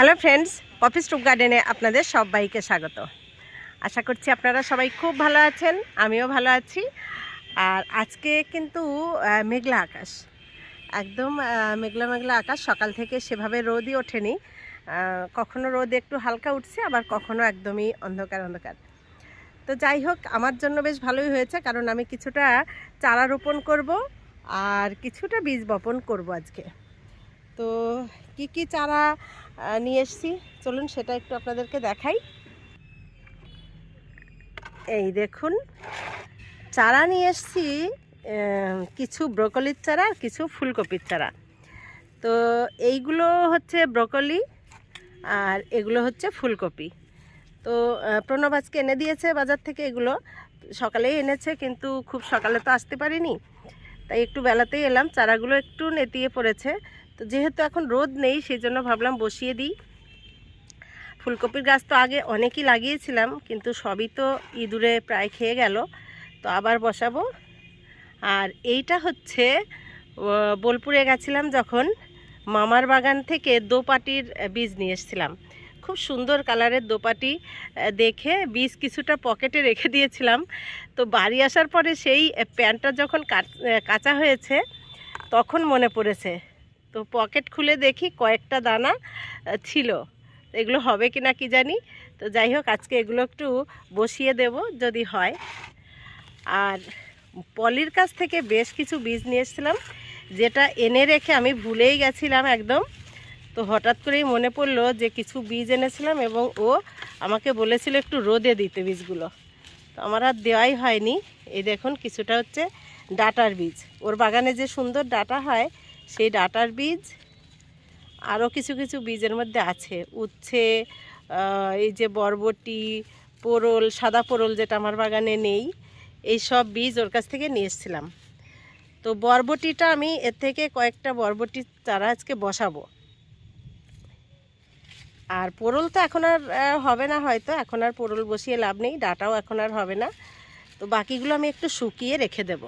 Hello friends, coffee stoop গার্ডেনে আপনাদের সবাইকে স্বাগত। আশা করছি আপনারা সবাই খুব ভালো আছেন, আমিও ভালো আছি। আর আজকে কিন্তু মেঘলা আকাশ। একদম মেঘলা মেঘলা আকাশ, সকাল থেকে সেভাবে রোদই ওঠেনি। কখনো রোদ একটু হালকা উঠছে, আবার কখনো একদমই অন্ধকার অন্ধকার। তো যাই হোক, আমার জন্য বেশ ভালোই হয়েছে, কারণ আমি কিছুটা চারা রোপণ করব আর কিছুটা বীজ বপন করব আজকে। তো কি কি চারা নিয়ে এসেছি। চলুন সেটা একটু আপনাদেরকে দেখাই। এই দেখুন, চারা নিয়ে এসেছি কিছু ব্রোকলির চারা আর কিছু ফুলকপির চারা। তো এইগুলো হচ্ছে ব্রোকলি আর এগুলো হচ্ছে ফুলকপি। তো প্রণব আজকে এনে দিয়েছে বাজার থেকে এগুলো। সকালেই এনেছে, কিন্তু খুব সকালে তো আসতে পারিনি। তাই একটু বেলাতেই এলাম। চারাগুলো একটু নেতিয়ে পড়েছে। তো যেহেতু এখন রোদ নেই সেই জন্য ভাবলাম বসিয়ে দিই। ফুলকপির গাছ তো আগে অনেকই লাগিয়েছিলাম, কিন্তু সবই তো ইঁদুরে প্রায় খেয়ে গেল। তো আবার বসাবো। আর এইটা হচ্ছে বোলপুরে গেছিলাম যখন মামার বাগান থেকে দোপাটির বীজ নিয়ে এসেছিলাম। খুব সুন্দর কালারের দোপাটি দেখে বীজ কিছুটা পকেটে রেখে দিয়েছিলাম। তো বাড়ি আসার পরে সেই প্যান্টটা যখন কাচ- হয়েছে, তখন মনে পড়েছে তো পকেট খুলে দেখি কয়েকটা দানা ছিল। এগুলো হবে কি না কি জানি? তো যাই হোক, আজকে এগুলো একটু বসিয়ে দেব যদি হয়। আর পলির কাছ থেকে বেশ কিছু বীজ নিয়ে এসেছিলাম, যেটা এনে রেখে আমি ভুলেই গেছিলাম একদম। তো হঠাৎ করেই মনে পড়ল যে কিছু বীজ এনেছিলাম এবং ও আমাকে বলেছিল একটু রোদে দিতে বীজগুলো। তো আমার আর দেওয়াই হয়নি। এই দেখুন, কিছুটা হচ্ছে ডাটার বীজ। ওর বাগানে যে সুন্দর ডাটা হয় সেই ডাটার বীজ, আরও কিছু কিছু বীজের মধ্যে আছে। উচ্ছে এই যে বরবটি, পোরল, সাদা পোরল যেটা আমার বাগানে নেই, এই সব বীজ ওর কাছ থেকে নিয়ে এসেছিলাম। তো বরবটিটা আমি এর থেকে কয়েকটা বরবটি চারা আজকে বসাবো। আর পোরল তো এখন আর হবে না হয়তো, এখন আর পোরল বসিয়ে লাভ নেই, ডাটাও এখন আর হবে না। তো বাকিগুলো আমি একটু শুকিয়ে রেখে দেব।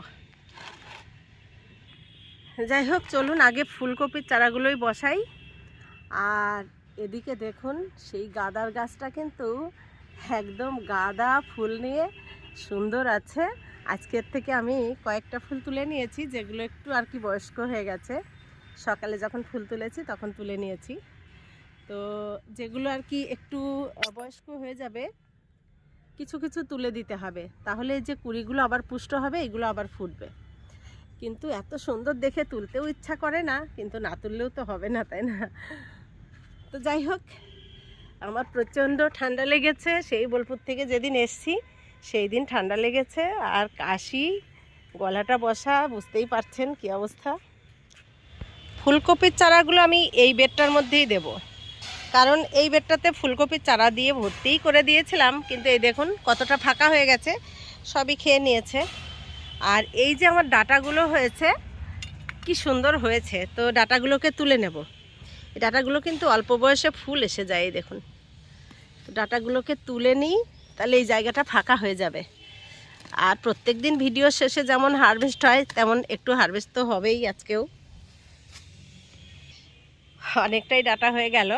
যাই হোক, চলুন আগে ফুলকপির চারাগুলোই বসাই। আর এদিকে দেখুন, সেই গাদার গাছটা কিন্তু একদম গাদা ফুল নিয়ে সুন্দর আছে। আজকের থেকে আমি কয়েকটা ফুল তুলে নিয়েছি, যেগুলো একটু আর কি বয়স্ক হয়ে গেছে। সকালে যখন ফুল তুলেছি, তখন তুলে নিয়েছি। তো যেগুলো আর কি একটু বয়স্ক হয়ে যাবে, কিছু কিছু তুলে দিতে হবে। তাহলে যে কুড়িগুলো আবার পুষ্ট হবে, এগুলো আবার ফুটবে। কিন্তু এত সুন্দর দেখে তুলতেও ইচ্ছা করে না, কিন্তু না তুললেও তো হবে না, তাই না? তো যাই হোক, আমার প্রচণ্ড ঠান্ডা লেগেছে, সেই বোলপুর থেকে যেদিন এসছি, সেই দিন ঠান্ডা লেগেছে, আর কাশি, গলাটা বসা, বুঝতেই পারছেন কি অবস্থা। ফুলকপির চারাগুলো আমি এই বেডটার মধ্যেই দেব। কারণ এই বেডটাতে ফুলকপির চারা দিয়ে ভর্তিই করে দিয়েছিলাম, কিন্তু এই দেখুন কতটা ফাঁকা হয়ে গেছে, সবই খেয়ে নিয়েছে। আর এই যে আমার ডাটাগুলো হয়েছে, কি সুন্দর হয়েছে। তো ডাটাগুলোকে তুলে নেব। এই ডাটাগুলো কিন্তু অল্প বয়সে ফুল এসে যায় দেখুন। তো ডাটাগুলোকে তুলে নিই, তাহলে এই জায়গাটা ফাঁকা হয়ে যাবে। আর প্রত্যেক দিন ভিডিও শেষে যেমন হারভেস্ট হয়, তেমন একটু হারভেস্ট তো হবেই আজকেও। অনেকটাই ডাটা হয়ে গেল।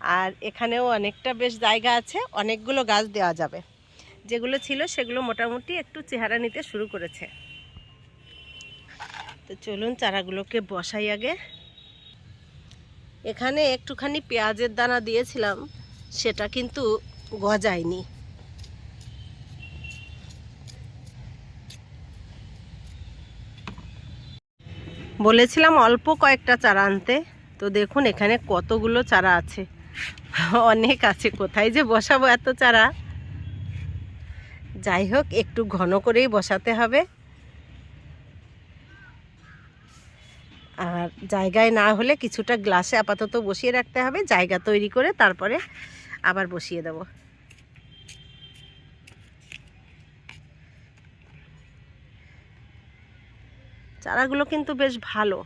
আর এখানেও অনেকটা বেশ জায়গা আছে, অনেকগুলো গাছ দেওয়া যাবে। যেগুলো ছিল সেগুলো মোটামুটি একটু চেহারা নিতে শুরু করেছে। তো চলুন চারাগুলোকে বসাই আগে। এখানে একটুখানি পেঁয়াজের দানা দিয়েছিলাম, সেটা কিন্তু গজায়নি। বলেছিলাম অল্প কয়েকটা চারা আনতে, তো দেখুন এখানে কতগুলো চারা আছে। অনেক আছে, কোথায় যে বসাবো এত চারা? যাই হোক, একটু ঘন করেই বসাতে হবে। আর জায়গায় না হলে কিছুটা গ্লাসে আপাতত বসিয়ে রাখতে হবে, জায়গা তৈরি করে তারপরে আবার বসিয়ে দেব। চারাগুলো কিন্তু বেশ ভালো।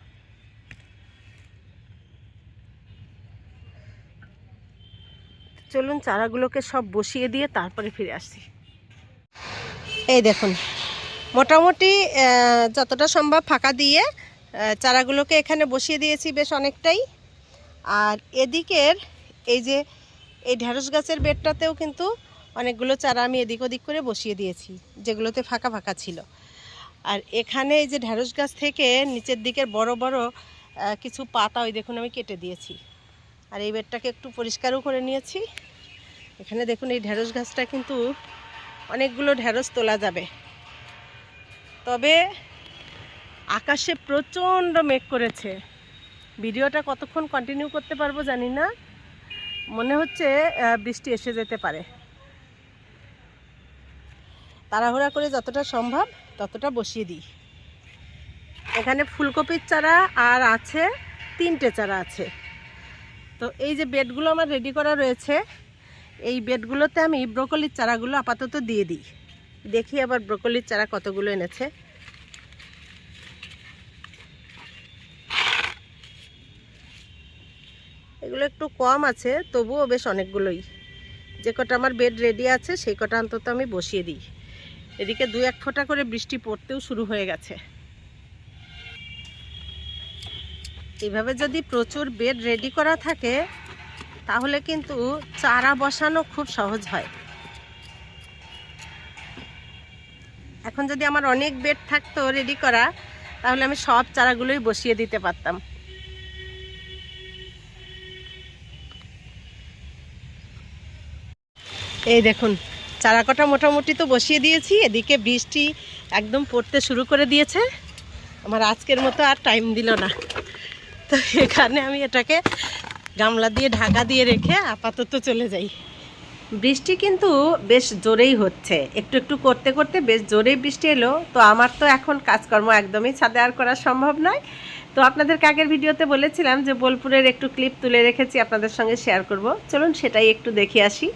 চলুন, চারাগুলোকে সব বসিয়ে দিয়ে তারপরে ফিরে আসছি এই দেখুন, মোটামুটি যতটা সম্ভব ফাঁকা দিয়ে চারাগুলোকে এখানে বসিয়ে দিয়েছি বেশ অনেকটাই। আর এদিকের এই যে, এই ঢ্যাঁড়স গাছের বেডটাতেও কিন্তু অনেকগুলো চারা আমি এদিক ওদিক করে বসিয়ে দিয়েছি, যেগুলোতে ফাঁকা ফাঁকা ছিল। আর এখানে এই যে ঢ্যাঁড়স গাছ থেকে নিচের দিকের বড় বড় কিছু পাতা ওই দেখুন আমি কেটে দিয়েছি। আর এই বেডটাকে একটু পরিষ্কারও করে নিয়েছি। এখানে দেখুন এই ঢ্যাঁড়স গাছটা কিন্তু অনেকগুলো ঢ্যাঁড়স তোলা যাবে। তবে আকাশে প্রচণ্ড মেঘ করেছে। ভিডিওটা কতক্ষণ কন্টিনিউ করতে পারব জানি না। মনে হচ্ছে বৃষ্টি এসে যেতে পারে। তাড়াহুড়া করে যতটা সম্ভব ততটা বসিয়ে দিই। এখানে ফুলকপির চারা আর আছে, তিনটে চারা আছে। তো এই যে বেডগুলো আমার রেডি করা রয়েছে এই বেডগুলোতে আমি ব্রোকলির চারাগুলো আপাতত দিয়ে দিই। দেখি আবার ব্রোকলির চারা কতগুলো এনেছে। এগুলো একটু কম আছে, তবুও বেশ অনেকগুলোই। যে কটা আমার বেড রেডি আছে, সেই কটা অন্তত আমি বসিয়ে দিই। এদিকে দু এক ফোঁটা করে বৃষ্টি পড়তেও শুরু হয়ে গেছে। এইভাবে যদি প্রচুর বেড রেডি করা থাকে তাহলে কিন্তু চারা বসানো খুব সহজ হয়। এখন যদি আমার অনেক বেড থাকতো রেডি করা, তাহলে আমি সব চারাগুলোই বসিয়ে দিতে পারতাম। এই দেখুন, চারা কটা মোটামুটি তো বসিয়ে দিয়েছি, এদিকে বৃষ্টি একদম পড়তে শুরু করে দিয়েছে। আমার আজকের মতো আর টাইম দিল না। তো এখানে আমি এটাকে গামলা দিয়ে ঢাকা দিয়ে রেখে আপাতত চলে যাই। বৃষ্টি কিন্তু বেশ জোরেই হচ্ছে। একটু একটু করতে করতে বেশ জোরেই বৃষ্টি এলো। তো আমার তো এখন কাজকর্ম একদমই ছাদে আর করা সম্ভব নয়। তো আপনাদের আগের ভিডিওতে বলেছিলাম যে বোলপুরের একটু ক্লিপ তুলে রেখেছি, আপনাদের সঙ্গে শেয়ার করব। চলুন সেটাই একটু দেখে আসি।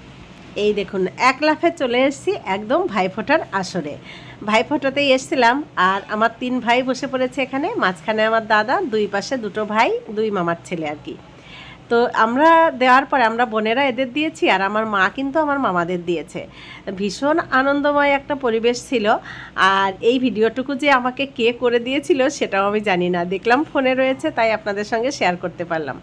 এই দেখুন, এক লাফে চলে এসেছি একদম ভাইফোঁটার আসরে। ভাইফোঁটাতেই এসেছিলাম আর আমার তিন ভাই বসে পড়েছে এখানে। মাঝখানে আমার দাদা, দুই পাশে দুটো ভাই, দুই মামার ছেলে আর কি। তো আমরা দেওয়ার পরে আমরা বোনেরা এদের দিয়েছি আর আমার মা কিন্তু আমার মামাদের দিয়েছে। ভীষণ আনন্দময় একটা পরিবেশ ছিল আর এই ভিডিওটুকু যে আমাকে কে করে দিয়েছিল সেটাও আমি জানি না। দেখলাম ফোনে রয়েছে, তাই আপনাদের সঙ্গে শেয়ার করতে পারলাম।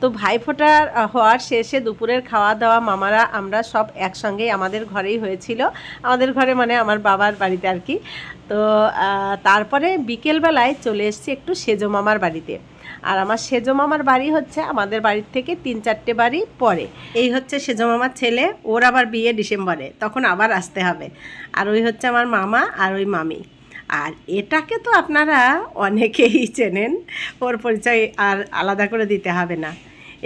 তো ভাইফোঁটার হওয়ার শেষে দুপুরের খাওয়া দাওয়া মামারা, আমরা সব একসঙ্গেই আমাদের ঘরেই হয়েছিল। আমাদের ঘরে মানে আমার বাবার বাড়িতে আর কি। তো তারপরে বিকেলবেলায় চলে এসেছি একটু সেজো মামার বাড়িতে। আর আমার সেজো মামার বাড়ি হচ্ছে আমাদের বাড়ির থেকে তিন চারটে বাড়ি পরে। এই হচ্ছে সেজো মামার ছেলে, ওর আবার বিয়ে ডিসেম্বরে, তখন আবার আসতে হবে। আর ওই হচ্ছে আমার মামা আর ওই মামি। আর এটাকে তো আপনারা অনেকেই চেনেন, ওর পরিচয় আর আলাদা করে দিতে হবে না।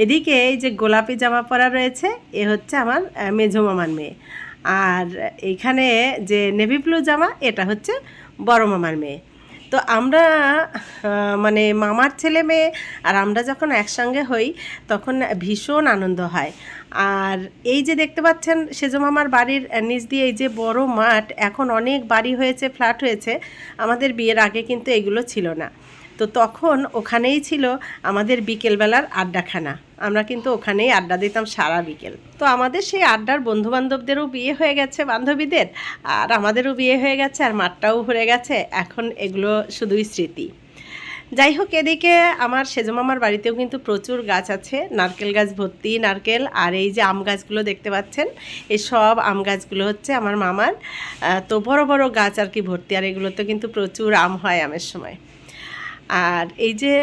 এদিকে এই যে গোলাপি জামা পরা রয়েছে, এ হচ্ছে আমার মেজো মামার মেয়ে। আর এইখানে যে নেভি ব্লু জামা, এটা হচ্ছে বড় মামার মেয়ে। তো আমরা মানে মামার ছেলে মেয়ে আর আমরা যখন একসঙ্গে হই, তখন ভীষণ আনন্দ হয়। আর এই যে দেখতে পাচ্ছেন সেজো মামার বাড়ির নিচ দিয়ে এই যে বড় মাঠ, এখন অনেক বাড়ি হয়েছে, ফ্ল্যাট হয়েছে। আমাদের বিয়ের আগে কিন্তু এগুলো ছিল না। তো তখন ওখানেই ছিল আমাদের বিকেলবেলার আড্ডাখানা। আমরা কিন্তু ওখানেই আড্ডা দিতাম সারা বিকেল। তো আমাদের সেই আড্ডার বন্ধু বান্ধবদেরও বিয়ে হয়ে গেছে, বান্ধবীদের। আর আমাদেরও বিয়ে হয়ে গেছে, আর মাঠটাও ভরে গেছে। এখন এগুলো শুধুই স্মৃতি। যাই হোক, এদিকে আমার সেজো মামার বাড়িতেও কিন্তু প্রচুর গাছ আছে। নারকেল গাছ ভর্তি নারকেল, আর এই যে আম গাছগুলো দেখতে পাচ্ছেন এই সব আম গাছগুলো হচ্ছে আমার মামার। তো বড় বড় গাছ আর কি ভর্তি, আর এগুলোতে কিন্তু প্রচুর আম হয় আমের সময়। আর এই যে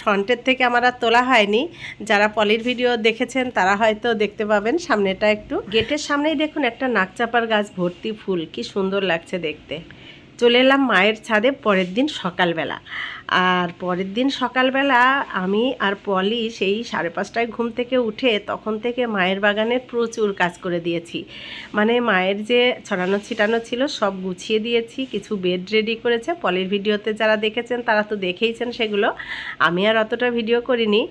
ফ্রন্টের থেকে আমার আর তোলা হয়নি। যারা পলির ভিডিও দেখেছেন, তারা হয়তো দেখতে পাবেন সামনেটা একটু। গেটের সামনেই দেখুন একটা নাকচাপার গাছ ভর্তি ফুল। কি সুন্দর লাগছে দেখতে। চলে এলাম মায়ের ছাদে, পরের দিন সকালবেলা। আর পরের দিন সকালবেলা আমি আর পলি সেই সাড়ে পাঁচটায় ঘুম থেকে উঠে তখন থেকে মায়ের বাগানের প্রচুর কাজ করে দিয়েছি। মানে মায়ের যে ছড়ানো ছিটানো ছিল সব গুছিয়ে দিয়েছি, কিছু বেড রেডি করেছে। পলির ভিডিওতে যারা দেখেছেন তারা তো দেখেইছেন সেগুলো। আমি আর অতটা ভিডিও করিনি।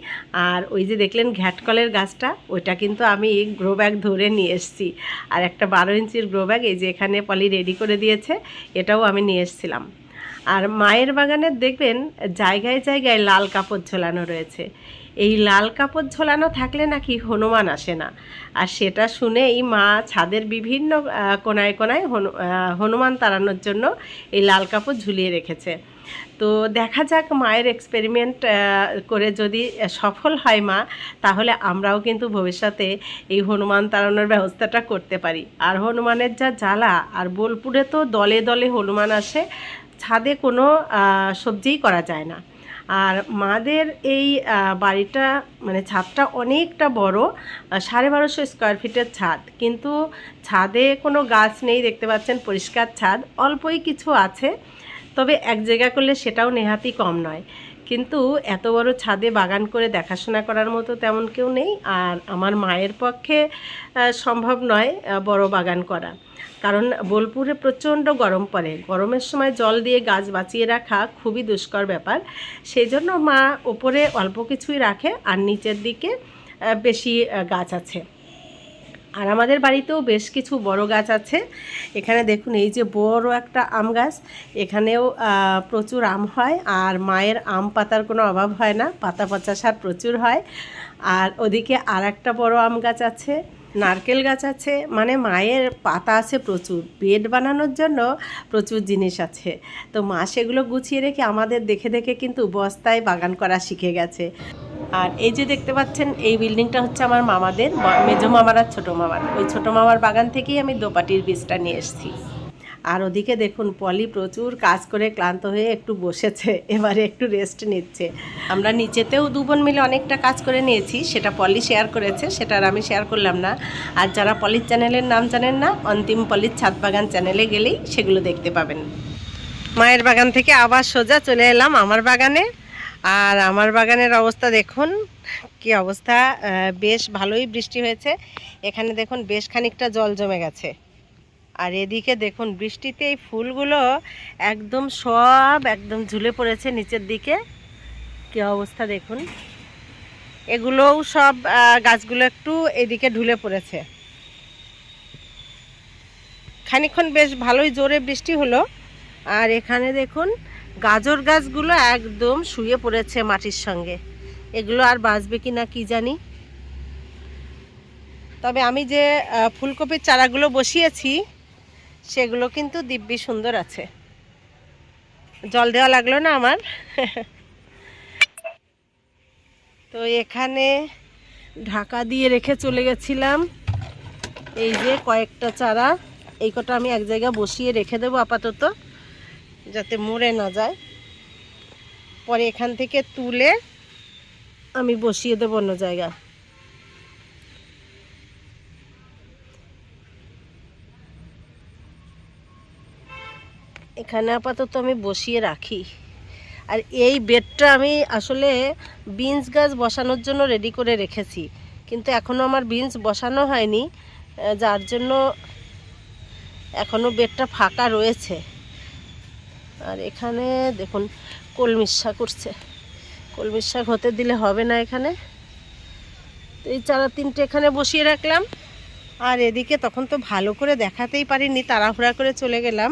আর ওই যে দেখলেন ঘ্যাটকলের গাছটা, ওইটা কিন্তু আমি গ্রো ব্যাগ ধরে নিয়ে এসেছি। আর একটা বারো ইঞ্চির গ্রো ব্যাগ এই যে এখানে পলি রেডি করে দিয়েছে, এটাও আমি নিয়ে এসেছিলাম। আর মায়ের বাগানে দেখবেন জায়গায় জায়গায় লাল কাপড় ঝোলানো রয়েছে। এই লাল কাপড় ঝোলানো থাকলে নাকি হনুমান আসে না। আর সেটা শুনেই মা ছাদের বিভিন্ন কোনায় কোনায় হনু- হনুমান তাড়ানোর জন্য এই লাল কাপড় ঝুলিয়ে রেখেছে। তো দেখা যাক মায়ের এক্সপেরিমেন্ট করে যদি সফল হয় মা, তাহলে আমরাও কিন্তু ভবিষ্যতে এই হনুমান তাড়ানোর ব্যবস্থাটা করতে পারি। আর হনুমানের যা জ্বালা, আর বোলপুরে তো দলে দলে হনুমান আসে ছাদে কোনো সবজিই করা যায় না। আর মাদের এই বাড়িটা মানে ছাদটা অনেকটা বড় সাড়ে বারোশো স্কোয়ার ফিটের ছাদ। কিন্তু ছাদে কোনো গাছ নেই, দেখতে পাচ্ছেন, পরিষ্কার ছাদ, অল্পই কিছু আছে। তবে এক জায়গা করলে সেটাও নেহাতি কম নয়। কিন্তু এত বড় ছাদে বাগান করে দেখাশোনা করার মতো তেমন কেউ নেই। আর আমার মায়ের পক্ষে সম্ভব নয় বড় বাগান করা। কারণ বোলপুরে প্রচণ্ড গরম পড়ে। গরমের সময় জল দিয়ে গাছ বাঁচিয়ে রাখা খুবই দুষ্কর ব্যাপার। সেই জন্য মা ওপরে অল্প কিছুই রাখে আর নিচের দিকে বেশি গাছ আছে। আর আমাদের বাড়িতেও বেশ কিছু বড় গাছ আছে। এখানে দেখুন, এই যে বড় একটা আম গাছ, এখানেও প্রচুর আম হয় আর মায়ের আম পাতার কোনো অভাব হয় না, পাতা পচা সার প্রচুর হয়। আর ওদিকে আর একটা বড় আম গাছ আছে, নারকেল গাছ আছে মানে মায়ের পাতা আছে প্রচুর, বেড বানানোর জন্য প্রচুর জিনিস আছে। তো মা সেগুলো গুছিয়ে রেখে আমাদের দেখে দেখে কিন্তু বস্তায় বাগান করা শিখে গেছে। আর এই যে দেখতে পাচ্ছেন, এই বিল্ডিংটা হচ্ছে আমার মামাদের মেজো মামার আর ছোটো মামার। ওই ছোটো মামার বাগান থেকেই আমি দোপাটির বীজটা নিয়ে এসেছি। আর ওদিকে দেখুন, পলি প্রচুর কাজ করে ক্লান্ত হয়ে একটু বসেছে, এবারে একটু রেস্ট নিচ্ছে। আমরা নিচেতেও দু বোন মিলে অনেকটা কাজ করে নিয়েছি, সেটা পলি শেয়ার করেছে, সেটা আমি শেয়ার করলাম না। আর যারা পলির চ্যানেলের নাম জানেন না, অন্তিম পলির ছাদ বাগান চ্যানেলে গেলেই সেগুলো দেখতে পাবেন। মায়ের বাগান থেকে আবার সোজা চলে এলাম আমার বাগানে। আর আমার বাগানের অবস্থা দেখুন, কি অবস্থা? বেশ ভালোই বৃষ্টি হয়েছে। এখানে দেখুন, বেশ খানিকটা জল জমে গেছে। আর এদিকে দেখুন, বৃষ্টিতে এই ফুলগুলো একদম সব একদম ঝুলে পড়েছে নিচের দিকে। কি অবস্থা দেখুন। এগুলোও সব গাছগুলো একটু এদিকে ঢুলে পড়েছে। খানিকক্ষণ বেশ ভালোই জোরে বৃষ্টি হলো। আর এখানে দেখুন গাজর গাছগুলো একদম শুয়ে পড়েছে মাটির সঙ্গে। এগুলো আর বাঁচবে কি না কি জানি? তবে আমি যে ফুলকপির চারাগুলো বসিয়েছি, সেগুলো কিন্তু দিব্যি সুন্দর আছে। জল দেওয়া লাগল না আমার? তো এখানে ঢাকা দিয়ে রেখে চলে গেছিলাম। এই যে কয়েকটা চারা, এই কটা আমি এক জায়গায় বসিয়ে রেখে দেবো আপাতত। যাতে মরে না যায়। পরে এখান থেকে তুলে আমি বসিয়ে দেবো অন্য জায়গায় এখানে আপাতত আমি বসিয়ে রাখি। আর এই বেডটা আমি আসলে বিনস গাছ বসানোর জন্য রেডি করে রেখেছি। কিন্তু এখনও আমার বিনস বসানো হয়নি যার জন্য এখনও বেডটা ফাঁকা রয়েছে। আর এখানে দেখুন, কলমির শাক করছে কলমির শাক হতে দিলে হবে না এখানে। তো এই চারা তিনটে এখানে বসিয়ে রাখলাম। আর এদিকে তখন তো ভালো করে দেখাতেই পারিনি, তাড়াহুড়া করে চলে গেলাম।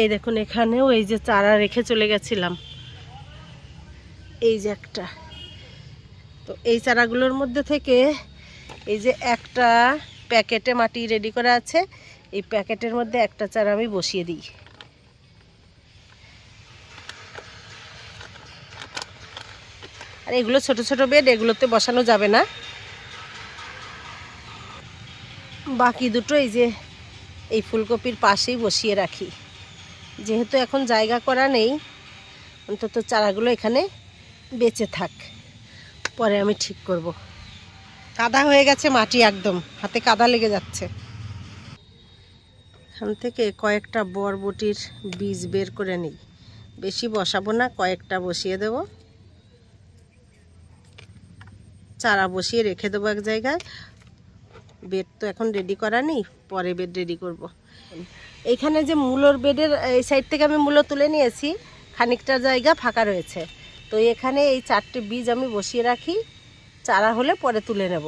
এই দেখুন, এখানেও এই যে চারা রেখে চলে গেছিলাম। এই যে একটা। তো এই চারাগুলোর মধ্যে থেকে এই যে একটা প্যাকেটে মাটি রেডি করা আছে। এই প্যাকেটের মধ্যে একটা চারা আমি বসিয়ে দিই। আর এগুলো ছোট ছোট বেড এগুলোতে বসানো যাবে না। বাকি দুটো এই যে, এই ফুলকপির পাশেই বসিয়ে রাখি। যেহেতু এখন জায়গা করা নেই, অন্তত চারাগুলো এখানে বেঁচে থাক। পরে আমি ঠিক করব। কাদা হয়ে গেছে মাটি একদম, হাতে কাদা লেগে যাচ্ছে। এখান থেকে কয়েকটা বরবটির বীজ বের করে নিই। বেশি বসাবো না, কয়েকটা বসিয়ে দেব। চারা বসিয়ে রেখে দেবো এক জায়গায়। বেড তো এখন রেডি করা নেই, পরে বেড রেডি করব। এইখানে যে মূলোর বেডের, এই সাইড থেকে আমি মূলো তুলে নিয়েছি, খানিকটা জায়গা ফাঁকা রয়েছে। তো এখানে এই চারটে বীজ আমি বসিয়ে রাখি, চারা হলে পরে তুলে নেব।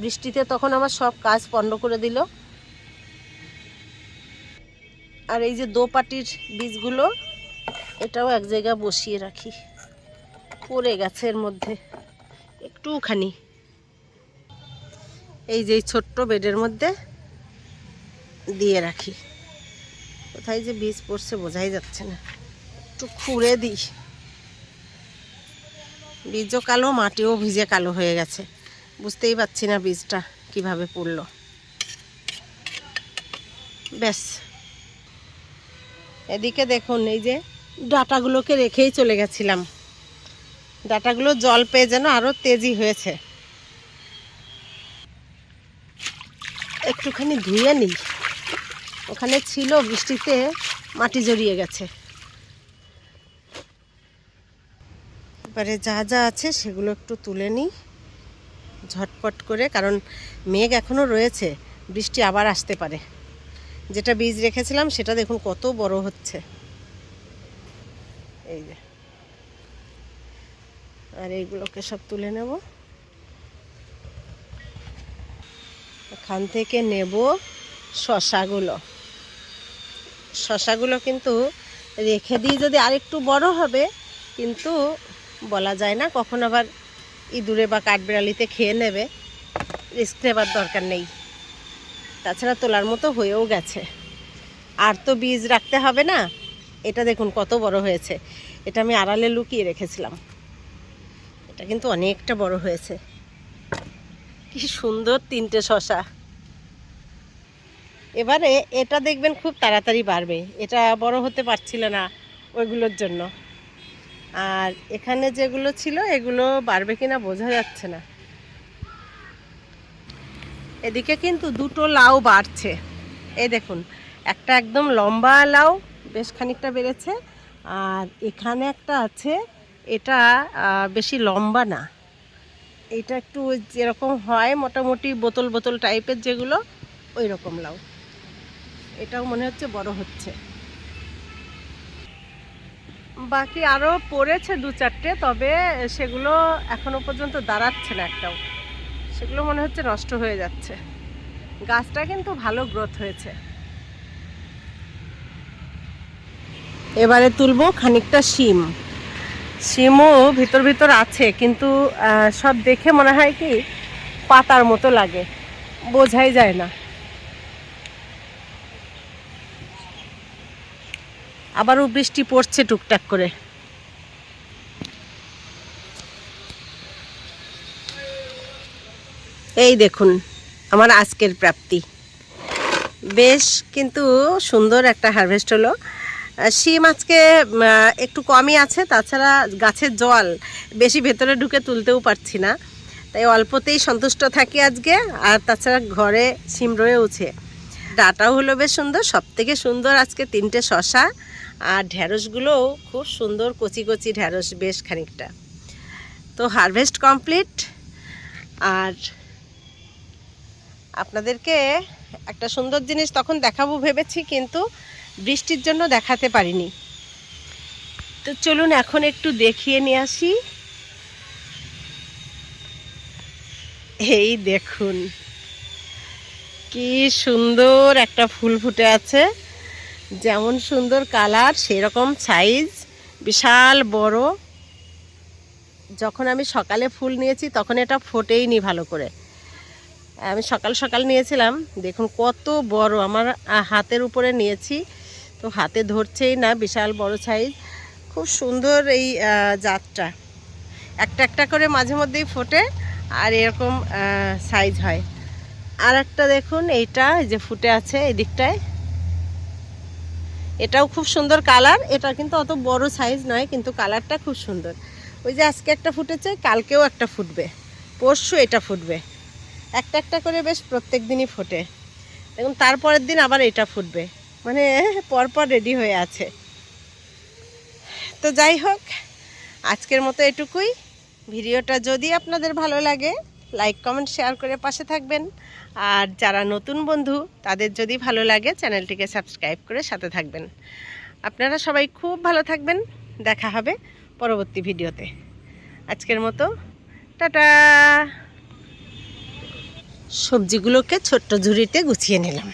বৃষ্টিতে তখন আমার সব কাজ পণ্ড করে দিল। আর এই যে দোপাটির বীজগুলো, এটাও এক জায়গায় বসিয়ে রাখি। পড়ে গেছে এর মধ্যে। একটুখানি। এই যে ছোট্ট বেডের মধ্যে দিয়ে রাখি। কোথায় যে বীজ পড়ছে বোঝাই যাচ্ছে না। একটু খুঁড়ে দিই। বীজও কালো, মাটিও ভিজে কালো হয়ে গেছে। বুঝতেই পারছি না বীজটা কীভাবে পড়ল। ব্যাস। এদিকে দেখুন, এই যে ডাটাগুলোকে রেখেই চলে গেছিলাম। ডাটাগুলো জল পেয়ে যেন আরও তেজি হয়েছে। একটুখানি ধুয়ে নিই। ওখানে ছিল বৃষ্টিতে মাটি জড়িয়ে গেছে। এবারে যা যা আছে সেগুলো একটু তুলে নিই ঝটপট করে, কারণ মেঘ এখনও রয়েছে, বৃষ্টি আবার আসতে পারে। যেটা বীজ রেখেছিলাম সেটা দেখুন কত বড় হচ্ছে। এই যে। আর এইগুলোকে সব তুলে নেব। এখান থেকে নেব শশাগুলো। শশাগুলো কিন্তু রেখে দিই যদি আরেকটু বড় হবে, কিন্তু বলা যায় না, কখন আবার ইঁদুরে বা কাঠবিড়ালিতে খেয়ে নেবে, রিস্ক নেবার দরকার নেই। তাছাড়া তোলার মতো হয়েও গেছে। আর তো বীজ রাখতে হবে না, এটা দেখুন কত বড় হয়েছে। এটা আমি আড়ালে লুকিয়ে রেখেছিলাম। এটা কিন্তু অনেকটা বড় হয়েছে। কি সুন্দর তিনটে শশা। এবারে এটা দেখবেন খুব তাড়াতাড়ি বাড়বে। এটা বড় হতে পারছিল না ওইগুলোর জন্য। আর এখানে যেগুলো ছিল, এগুলো বাড়বে কিনা বোঝা যাচ্ছে না। এদিকে কিন্তু দুটো লাউ বাড়ছে। এই দেখুন, একটা একদম লম্বা লাউ, বেশ খানিকটা বেড়েছে। আর এখানে একটা আছে এটা বেশি লম্বা না। এটা একটু যেরকম হয়, মোটামুটি বোতল বোতল টাইপের যেগুলো ওই রকম লাউ। এটাও মনে হচ্ছে বড় হচ্ছে। বাকি আরও পড়েছে দু চারটে, তবে সেগুলো এখনও পর্যন্ত দাঁড়াচ্ছে না একটাও। সেগুলো মনে হচ্ছে নষ্ট হয়ে যাচ্ছে। গাছটা কিন্তু ভালো গ্রোথ হয়েছে। এবারে তুলবো খানিকটা শিম। শিমও ভিতর ভিতর আছে, কিন্তু সব দেখে মনে হয় কি পাতার মতো লাগে। বোঝাই যায় না। আবারও বৃষ্টি পড়ছে টুকটাক করে। এই দেখুন, আমার আজকের প্রাপ্তি। বেশ কিন্তু সুন্দর একটা হারভেস্ট হলো। শিম আজকে একটু কমই আছে, তাছাড়া গাছের জল বেশি ভেতরে ঢুকে তুলতেও পারছি না। তাই অল্পতেই সন্তুষ্ট থাকি আজকে, আর তাছাড়া ঘরে শিম রয়েওছে ডাটাও হলো বেশ সুন্দর সব থেকে সুন্দর আজকে তিনটে শশা, আর ঢ্যাঁড়সগুলোও খুব সুন্দর কচি কচি ঢ্যাঁড়স বেশ খানিকটা। তো হারভেস্ট কমপ্লিট, আর আপনাদেরকে একটা সুন্দর জিনিস তখন দেখাবো ভেবেছি, কিন্তু বৃষ্টির জন্য দেখাতে পারিনি। তো চলুন এখন একটু দেখিয়ে নিয়ে আসি। এই দেখুন, কি সুন্দর একটা ফুল ফুটে আছে। যেমন সুন্দর কালার, সেরকম সাইজ বিশাল, বড়। যখন আমি সকালে ফুল নিয়েছি, তখন এটা ফোটেই নি ভালো করে। আমি সকাল সকাল নিয়েছিলাম, দেখুন কত বড়। আমার হাতের উপরে নিয়েছি তো হাতে ধরছেই না, বিশাল বড় সাইজ খুব সুন্দর এই জাতটা। একটা একটা করে মাঝে মধ্যেই ফোটে আর এরকম সাইজ হয়। আর একটা দেখুন, এইটা যে ফুটে আছে এই দিকটায়। এটাও খুব সুন্দর কালার এটা কিন্তু অত বড় সাইজ নয়, কিন্তু কালারটা খুব সুন্দর। ওই যে আজকে একটা ফুটেছে, কালকেও একটা ফুটবে। পরশু এটা ফুটবে। একটা একটা করে বেশ প্রত্যেক দিনই ফোটে। দেখুন, তারপরের দিন আবার এটা ফুটবে। মানে পরপর রেডি হয়ে আছে। তো যাই হোক, আজকের মতো এটুকুই। ভিডিওটা যদি আপনাদের ভালো লাগে লাইক কমেন্ট শেয়ার করে পাশে থাকবেন। আর যারা নতুন বন্ধু, তাদের যদি ভালো লাগে, চ্যানেলটিকে সাবস্ক্রাইব করে সাথে থাকবেন। আপনারা সবাই খুব ভালো থাকবেন। দেখা হবে পরবর্তী ভিডিওতে। আজকের মতো, টাটা! সবজিগুলোকে ছোট্ট ঝুড়িতে গুছিয়ে নিলাম।